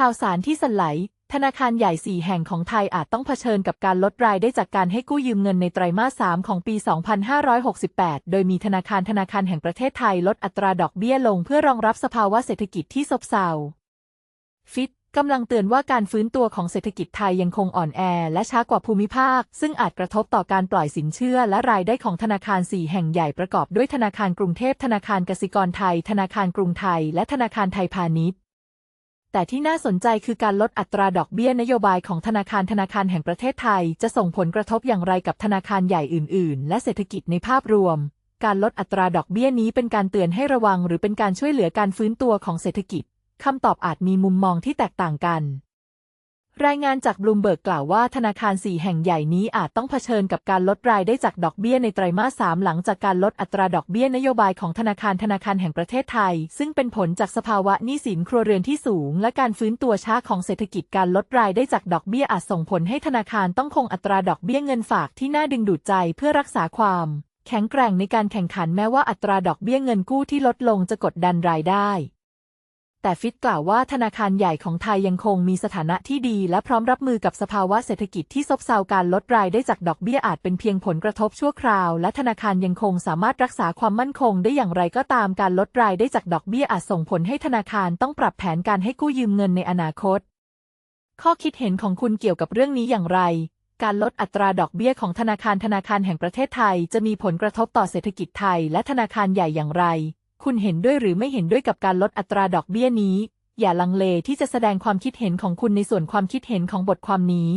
ข่าวสารที่สนไหล ธนาคารใหญ่สี่แห่งของไทยอาจต้องเผชิญกับการลดรายได้จากการให้กู้ยืมเงินในไตรมาส3ของปี 2568 โดยมีธนาคารธนาคารแห่งประเทศไทยลดอัตราดอกเบี้ยลงเพื่อรองรับสภาวะเศรษฐกิจที่ซบเซา ฟิตกำลังเตือนว่าการฟื้นตัวของเศรษฐกิจไทยยังคงอ่อนแอ และช้ากว่าภูมิภาค ซึ่งอาจกระทบต่อการปล่อยสินเชื่อและรายได้ของธนาคาร 4 แห่งใหญ่ประกอบด้วยธนาคารกรุงเทพธนาคารกสิกรไทย ธนาคารกรุงไทย และธนาคารไทยพาณิชย์ แต่ที่น่าสนใจคือการลดอัตราดอกเบี้ยนโยบายของธนาคารธนาคารแห่งประเทศไทย จะส่งผลกระทบอย่างไรกับธนาคารใหญ่อื่น ๆ และเศรษฐกิจในภาพรวม การลดอัตราดอกเบี้ยนี้เป็นการเตือนให้ระวัง หรือเป็นการช่วยเหลือการฟื้นตัวของเศรษฐกิจคำตอบอาจมีมุมมองที่แตกต่างกัน รายงานจากบลูมเบิร์กกล่าวว่าธนาคาร 4 แห่งใหญ่นี้อาจต้องเผชิญกับการลดรายได้จากดอกเบี้ยในไตรมาส 3 หลังจากการลดอัตราดอกเบี้ยนโยบายของธนาคารธนาคารแห่งประเทศไทย ซึ่งเป็นผลจากสภาวะหนี้สินครัวเรือนที่สูง และการฟื้นตัวช้าของเศรษฐกิจการลดรายได้จากดอกเบี้ยอาจส่งผลให้ธนาคารต้องคงอัตราดอกเบี้ยเงินฝากที่น่าดึงดูดใจเพื่อรักษาความแข็งแกร่งในการแข่งขันแม้ว่าอัตราดอกเบี้ยเงินกู้ที่ลดลงจะกดดันรายได้ แต่ฟิตกล่าวว่าธนาคารใหญ่ของไทยยังคงมีสถานะที่ดี และพร้อมรับมือกับสภาวะเศรษฐกิจที่ซบเซาการลดรายได้จากดอกเบี้ยอาจเป็นเพียงผลกระทบชั่วคราว และธนาคารยังคงสามารถรักษาความมั่นคงได้อย่างไรก็ตามการลดรายได้จากดอกเบี้ยอาจส่งผลให้ธนาคารต้องปรับแผนการให้กู้ยืมเงินในอนาคต ข้อคิดเห็นของคุณเกี่ยวกับเรื่องนี้อย่างไร การลดอัตราดอกเบี้ยของธนาคารธนาคารแห่งประเทศไทย จะมีผลกระทบต่อเศรษฐกิจไทย และธนาคารใหญ่อย่างไร คุณเห็นด้วยหรือไม่เห็นด้วยกับการลดอัตราดอกเบี้ยนี้ อย่าลังเลที่จะแสดงความคิดเห็นของคุณในส่วนความคิดเห็นของบทความนี้